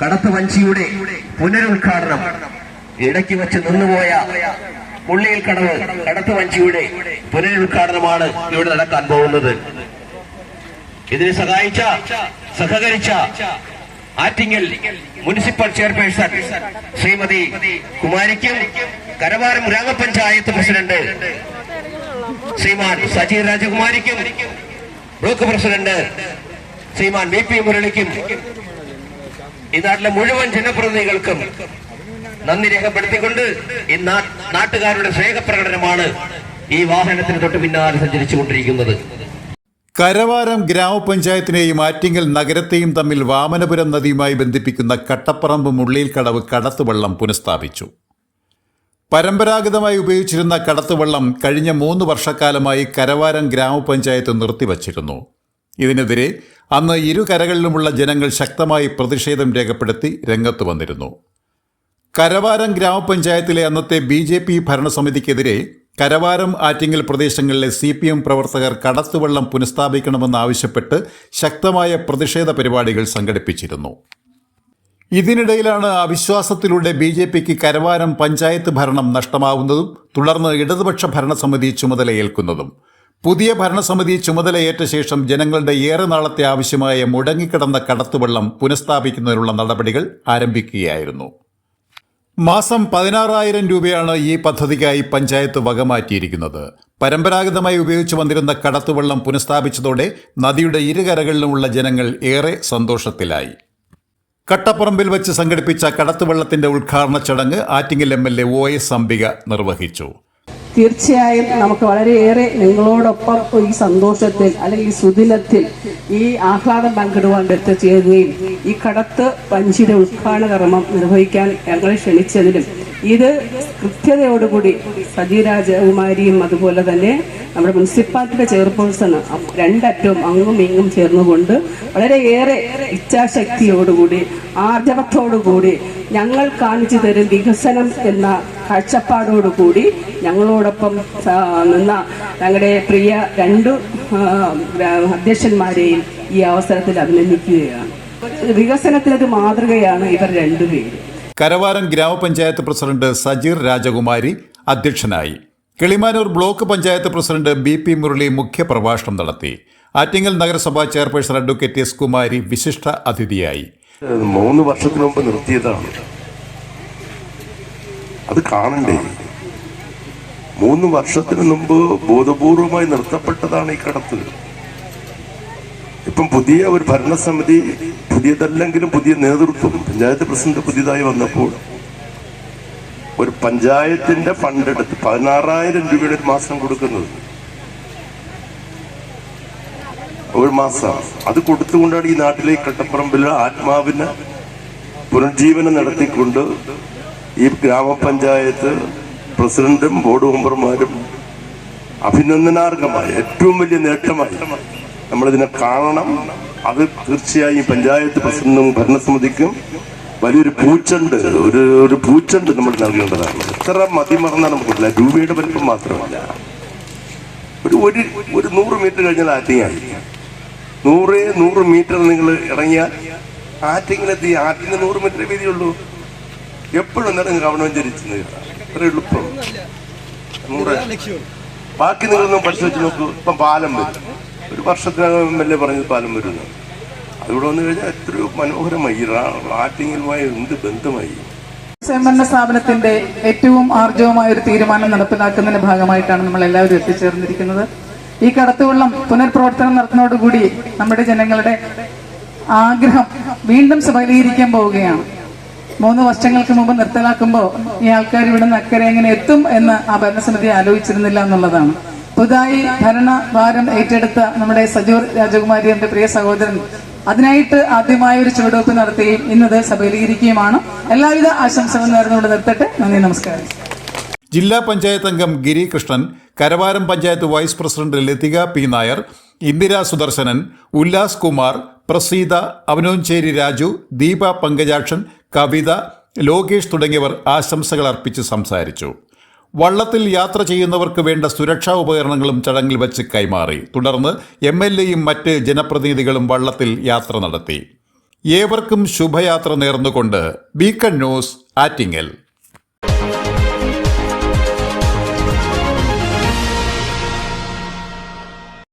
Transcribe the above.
കടത്ത് വഞ്ചിയുടെ പുനരുദ്ഘാടനം. ഇടയ്ക്ക് വെച്ച് നിന്നുപോയ പുള്ളിയിൽ കടവ് കടത്തു വഞ്ചിയുടെ പുനരുദ്ഘാടനമാണ് ഇവിടെ നടക്കാൻ പോകുന്നത്. ഇതിനെ സഹായിച്ച സഹകരിച്ച ആറ്റിങ്ങൽ മുനിസിപ്പൽ ചെയർപേഴ്സൺ ശ്രീമതി കുമാരിക്കും കരവാരം ഗ്രാമപഞ്ചായത്ത് പ്രസിഡന്റ് ശ്രീമാൻ Sajeer രാജകുമാരിക്കും block president Shriman V P മുരളിക്കും ഈ നാട്ടിലെ മുഴുവൻ ജനപ്രതിനിധികൾക്കും നന്ദി രേഖപ്പെടുത്തിക്കൊണ്ട് ഈ നാട്ടുകാരുടെ സ്നേഹപ്രകടനമാണ് ഈ വാഹനത്തിന് തൊട്ട് പിന്നാലെ സഞ്ചരിച്ചുകൊണ്ടിരിക്കുന്നത്. കരവാരം ഗ്രാമപഞ്ചായത്തിനെയും ആറ്റിങ്ങൽ നഗരത്തെയും തമ്മിൽ വാമനപുരം നദിയുമായി ബന്ധിപ്പിക്കുന്ന കട്ടപ്പറമ്പ് മുള്ളിൽക്കടവ് കടത്തുവള്ളം പുനഃസ്ഥാപിച്ചു. പരമ്പരാഗതമായി ഉപയോഗിച്ചിരുന്ന കടത്തുവള്ളം കഴിഞ്ഞ മൂന്ന് വർഷക്കാലമായി കരവാരം ഗ്രാമപഞ്ചായത്ത് നിർത്തിവച്ചിരുന്നു. ഇതിനെതിരെ അന്ന് ഇരു കരകളിലുമുള്ള ജനങ്ങൾ ശക്തമായി പ്രതിഷേധം രേഖപ്പെടുത്തി രംഗത്ത് വന്നിരുന്നു. കരവാരം ഗ്രാമപഞ്ചായത്തിലെ അന്നത്തെ ബി ജെ പി ഭരണസമിതിക്കെതിരെ കരവാരം ആറ്റിങ്ങൽ പ്രദേശങ്ങളിലെ സി പി എം പ്രവർത്തകർ കടത്തുവള്ളം പുനഃസ്ഥാപിക്കണമെന്നാവശ്യപ്പെട്ട് ശക്തമായ പ്രതിഷേധ പരിപാടികൾ സംഘടിപ്പിച്ചിരുന്നു. ഇതിനിടയിലാണ് അവിശ്വാസത്തിലൂടെ ബി ജെ പിക്ക് കരവാരം പഞ്ചായത്ത് ഭരണം നഷ്ടമാവുന്നതും തുടർന്ന് ഇടതുപക്ഷ ഭരണസമിതി ചുമതലയേൽക്കുന്നതും. പുതിയ ഭരണസമിതി ചുമതലയേറ്റ ശേഷം ജനങ്ങളുടെ ഏറെ നാളത്തെ ആവശ്യമായ മുടങ്ങിക്കിടന്ന കടത്തുവെള്ളം പുനഃസ്ഥാപിക്കുന്നതിനുള്ള നടപടികൾ ആരംഭിക്കുകയായിരുന്നു. മാസം പതിനാറായിരം രൂപയാണ് ഈ പദ്ധതിക്കായി പഞ്ചായത്ത് വക മാറ്റിയിരിക്കുന്നത്. പരമ്പരാഗതമായി ഉപയോഗിച്ചു വന്നിരുന്ന കടത്തുവെള്ളം പുനഃസ്ഥാപിച്ചതോടെ നദിയുടെ ഇരുകരകളിലുമുള്ള ജനങ്ങൾ ഏറെ സന്തോഷത്തിലായി. കട്ടപ്പുറമ്പിൽ വെച്ച് സംഘടിപ്പിച്ച കടത്തുവെള്ളത്തിന്റെ ഉദ്ഘാടന ചടങ്ങ് Attingal M L A O S Ambika നിർവഹിച്ചു. തീർച്ചയായും നമുക്ക് വളരെയേറെ നിങ്ങളോടൊപ്പം ഈ സന്തോഷത്തിൽ അല്ലെങ്കിൽ ഈ സുദിനത്തിൽ ഈ ആഹ്ലാദം പങ്കിടുവാൻ എത്തിച്ചേരുകയും ഈ കടത്ത് പഞ്ചിയുടെ ഉദ്ഘാടന കർമ്മം നിർവഹിക്കാൻ ഞങ്ങളെ ക്ഷണിച്ചതിലും ഇത് കൃത്യതയോടുകൂടി സജീരാജകുമാരിയും അതുപോലെ തന്നെ നമ്മുടെ മുനിസിപ്പാലിറ്റിയുടെ ചെയർപേഴ്സൺ രണ്ടറ്റവും അങ്ങും ഇങ്ങും ചേർന്നുകൊണ്ട് വളരെയേറെ ഇച്ഛാശക്തിയോടുകൂടി ആർജവത്തോടുകൂടി ഞങ്ങൾ കാണിച്ചു തരും വികസനം എന്ന കാഴ്ചപ്പാടോടുകൂടി ഞങ്ങളോടൊപ്പം നിന്ന ഞങ്ങളുടെ പ്രിയ രണ്ടു അധ്യക്ഷന്മാരെയും ഈ അവസരത്തിൽ അഭിനന്ദിക്കുകയാണ്. വികസനത്തിനത് മാതൃകയാണ് ഇവർ രണ്ടുപേരും. കരവാരം ഗ്രാമപഞ്ചായത്ത് പ്രസിഡന്റ് സജീർ രാജകുമാരി അധ്യക്ഷനായി. Kilimanoor block panchayat president B P Murali മുഖ്യപ്രഭാഷണം നടത്തി. ആറ്റിങ്ങൽ നഗരസഭാ ചെയർപേഴ്സൺ അഡ്വക്കേറ്റ് എസ് കുമാരി വിശിഷ്ട അതിഥിയായി. മൂന്ന് വർഷത്തിന് മുമ്പ് നിർത്തിയതാണ്. അത് കാണണ്ടേ? മൂന്ന് വർഷത്തിന് മുമ്പ് ബോധപൂർവമായി നിർത്തപ്പെട്ടതാണ് ഈ കടത്ത് ഇപ്പം പുതിയ ഒരു ഭരണസമിതി പുതിയതല്ലെങ്കിലും പുതിയ നേതൃത്വം പഞ്ചായത്ത് പ്രസിഡന്റ് പുതിയതായി വന്നപ്പോൾ ഒരു പഞ്ചായത്തിന്റെ ഫണ്ട് എടുത്ത് പതിനാറായിരം രൂപയുടെ ഒരു മാസം കൊടുക്കുന്നത്. ഒരു മാസം അത് കൊടുത്തുകൊണ്ടാണ് ഈ നാട്ടിലെ കട്ടപ്പറമ്പിലെ ആത്മാവിന് പുനർജീവനം നടത്തിക്കൊണ്ട് ഈ ഗ്രാമപഞ്ചായത്ത് പ്രസിഡന്റും ബോർഡ് മെമ്പർമാരും അഭിനന്ദനാർഹമായ ഏറ്റവും വലിയ നേട്ടമായി നമ്മളിതിനെ കാണണം. അത് തീർച്ചയായും പഞ്ചായത്ത് പ്രസിഡന്റും ഭരണസമിതിക്കും വലിയൊരു പൂച്ചണ്ട് ഒരു ഒരു പൂച്ചണ്ട് നമ്മൾ നൽകേണ്ടതാണ്. എത്ര മതിമറന്നാൽ നമുക്കില്ല രൂപയുടെ വലിപ്പം മാത്രമല്ല. ഒരു ഒരു ഒരു നൂറ് മീറ്റർ കഴിഞ്ഞാൽ ആറ്റിങ്ങായി നൂറേ നൂറ് മീറ്റർ നിങ്ങൾ ഇറങ്ങിയാൽ ആറ്റിങ്ങിലെത്തി. ആറ്റിന് നൂറ് മീറ്റർ വീതിയുള്ളൂ. എപ്പോഴും നേരം ഗവൺമെന്റ് കയറാം അത്ര എളുപ്പം നമ്മുടെ ബാക്കി നിങ്ങളൊന്നും പരിശോധിച്ച് നോക്കൂ. ഇപ്പം പാലം വരും. ഒരു വർഷത്തിനകം എം എൽ എ പറഞ്ഞത് പാലം വരുന്നു അതിവിടെ വന്നു കഴിഞ്ഞാൽ എത്രയോ മനോഹരമായി. ഈ റാ- ആറ്റിങ്ങലുമായി എന്ത് ബന്ധമായി. സ്വയംഭരണ സ്ഥാപനത്തിന്റെ ഏറ്റവും ആർജവമായ ഒരു തീരുമാനം നടപ്പിലാക്കുന്നതിന്റെ ഭാഗമായിട്ടാണ് നമ്മൾ എല്ലാവരും എത്തിച്ചേർന്നിരിക്കുന്നത്. ഈ കടത്തുവള്ളം പുനർപ്രവർത്തനം നടത്തുന്നതോടുകൂടി നമ്മുടെ ജനങ്ങളുടെ ആഗ്രഹം വീണ്ടും സഫലീകരിക്കാൻ പോവുകയാണ്. മൂന്ന് വർഷങ്ങൾക്ക് മുമ്പ് നിർത്തലാക്കുമ്പോൾ ഈ ആൾക്കാർ ഇവിടെ നിന്ന് അക്കരെ എങ്ങനെ എത്തും എന്ന് ആ ഭരണസമിതി ആലോചിച്ചിരുന്നില്ല എന്നുള്ളതാണ്. പുതുതായി ഭരണഭാരം ഏറ്റെടുത്ത നമ്മുടെ സജൂർ രാജകുമാരി എന്റെ പ്രിയ സഹോദരൻ അതിനായിട്ട് ആദ്യമായ ഒരു ചുവടുവെപ്പ് നടത്തുകയും ഇന്നത് സഫലീകരിക്കുകയുമാണ് എല്ലാവിധ ആശംസകളും നേർന്നുകൊണ്ട് നിർത്തട്ടെ. നന്ദി നമസ്കാരം. ജില്ലാ പഞ്ചായത്ത് അംഗം Giri Krishnan Karavaram panchayat vice president Latika P. Nair Indira Sudarshanan Ullas Kumar Praseetha Avanoncheri Raju Deepa Pankajakshan Kavitha Lokesh തുടങ്ങിയവർ ആശംസകൾ അർപ്പിച്ച് സംസാരിച്ചു. വള്ളത്തിൽ യാത്ര ചെയ്യുന്നവർക്ക് വേണ്ട സുരക്ഷാ ഉപകരണങ്ങളും ചടങ്ങിൽ വെച്ച് കൈമാറി. തുടർന്ന് എം എൽ എയും മറ്റ് ജനപ്രതിനിധികളും വള്ളത്തിൽ യാത്ര നടത്തി. ഏവർക്കും ശുഭയാത്ര നേർന്നുകൊണ്ട് ബീക്കൺ ന്യൂസ് ആറ്റിങ്ങൽ.